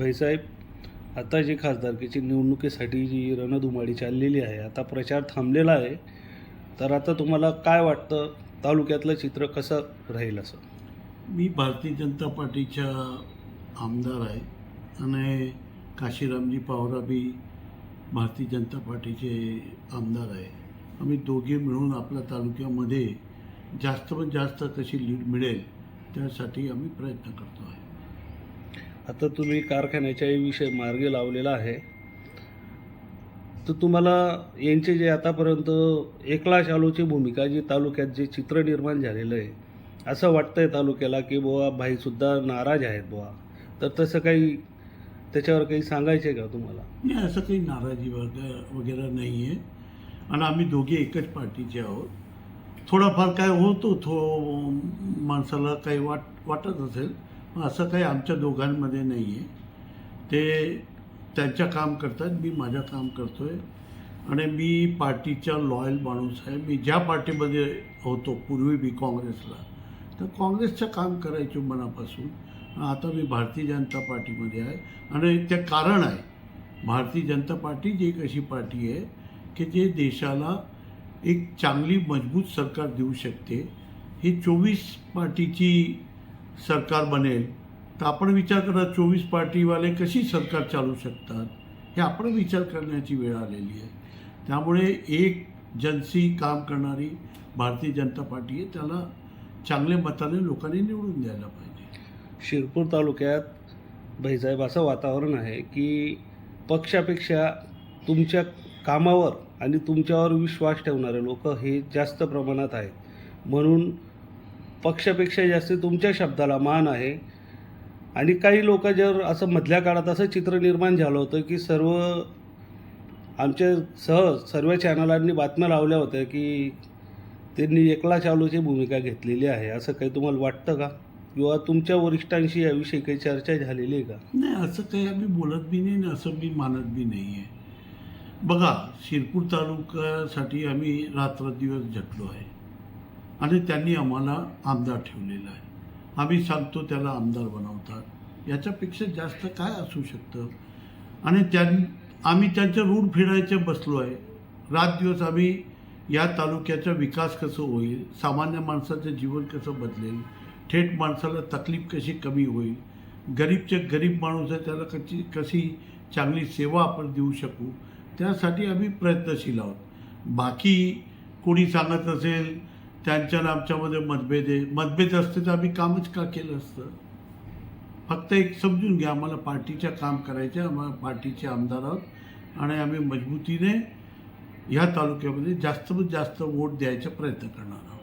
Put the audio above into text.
भाईसाहेब आता जी खासदारकीची निवडणुकीसाठी जी रणधुमाळी चाललेली आहे आता प्रचार थांबलेला आहे तर आता तुम्हाला काय वाटतं? तालुक्यातलं चित्र कसं राहील असं? मी भारतीय जनता पार्टीच्या आमदार आहे आणि काशीरामजी पावराबी भारतीय जनता पार्टीचे आमदार आहे. आम्ही दोघे मिळून आपल्या तालुक्यामध्ये जास्त पण जास्त कशी लीड मिळेल त्यासाठी आम्ही प्रयत्न करतो आहे. आता तुम्ही कारखान्याच्या विषय मार्गी लावलेला आहे. तर तुम्हाला यांचे जे आतापर्यंत एकला शालूची भूमिका जी तालुक्यात जे चित्र निर्माण झालेलं आहे असं वाटतंय तालुक्याला की बुवा भाईसुद्धा नाराज आहेत बुवा. तर तसं काही त्याच्यावर काही सांगायचं आहे का तुम्हाला? नाही असं काही नाराजी वगैरे वगैरे नाही आहे आणि आम्ही दोघे एकच पार्टीचे आहोत. थोडाफार काय होतो थो माणसाला काही वाट वाटत असेल. असं काही आमच्या दोघांमध्ये नाही आहे ते त्यांच्या काम करतात मी माझं काम करतो आहे आणि मी पार्टीचा लॉयल माणूस आहे. मी ज्या पार्टीमध्ये होतो पूर्वी बी काँग्रेसला तर काँग्रेसचं काम करायचो मनापासून. आता मी भारतीय जनता पार्टीमध्ये आहे. आणि ते कारण आहे भारतीय जनता पार्टी जी एक अशी पार्टी आहे की जे देशाला एक चांगली मजबूत सरकार देऊ शकते. ही चोवीस पार्टीची सरकार बनेल तर आपण विचार करा चोवीस पार्टीवाले कशी सरकार चालू शकतात हे आपण विचार करण्याची वेळ आलेली आहे. त्यामुळे एक जनसी काम करणारी भारतीय जनता पार्टी आहे त्याला चांगल्या मताने लोकांनी निवडून द्यायला पाहिजे. शिरपूर तालुक्यात भाईसाहेब असं वातावरण आहे की पक्षापेक्षा तुमच्या कामावर आणि तुमच्यावर विश्वास ठेवणारे लोक हे जास्त प्रमाणात आहेत. म्हणून पक्षापेक्षा जास्त तुमच्या शब्दाला मान आहे. आणि काही लोक जर असं मधल्या काळात असं चित्र निर्माण झालं होतं की सर्व आमच्या सहज सर्व चॅनलांनी बातम्या लावल्या होत्या की त्यांनी एकला चालूची भूमिका घेतलेली आहे. असं काही तुम्हाला वाटतं का? किंवा तुमच्या वरिष्ठांशी याविषयी काही चर्चा झालेली आहे का? नाही असं काही आम्ही बोलत बी नाही आणि असं मी मानत बी नाही आहे बघा शिरपूर तालुक्यासाठी आम्ही रात्रदिवस झटलो आहे. आणि त्यांनी आम्हाला आमदार ठेवलेला आहे. आम्ही सांगतो त्याला आमदार बनवतात. याच्यापेक्षा जास्त काय असू शकतं? आणि त्यां आम्ही त्यांच्या रूढ फिरायचे बसलो आहे. रात दिवस आम्ही या तालुक्याचा विकास कसं होईल? सामान्य माणसाचं जीवन कसं बदलेल? थेट माणसाला तकलीफ कशी कमी होईल? गरीबचे गरीब माणूस आहे त्याला कशी कशी चांगली सेवा आपण देऊ शकू? त्यासाठी आम्ही प्रयत्नशील आहोत. बाकी कोणी सांगत असेल त्यांच्या आमच्यामध्ये मतभेद आहे. मतभेद असते तर आम्ही कामच का केलं असतं? फक्त एक समजून घ्या आम्हाला पार्टीच्या काम करायचे आम्हाला पार्टीचे आमदार आहोत आणि आम्ही मजबूतीने ह्या तालुक्यामध्ये जास्त जास्त वोट द्यायचा प्रयत्न करणार आहोत.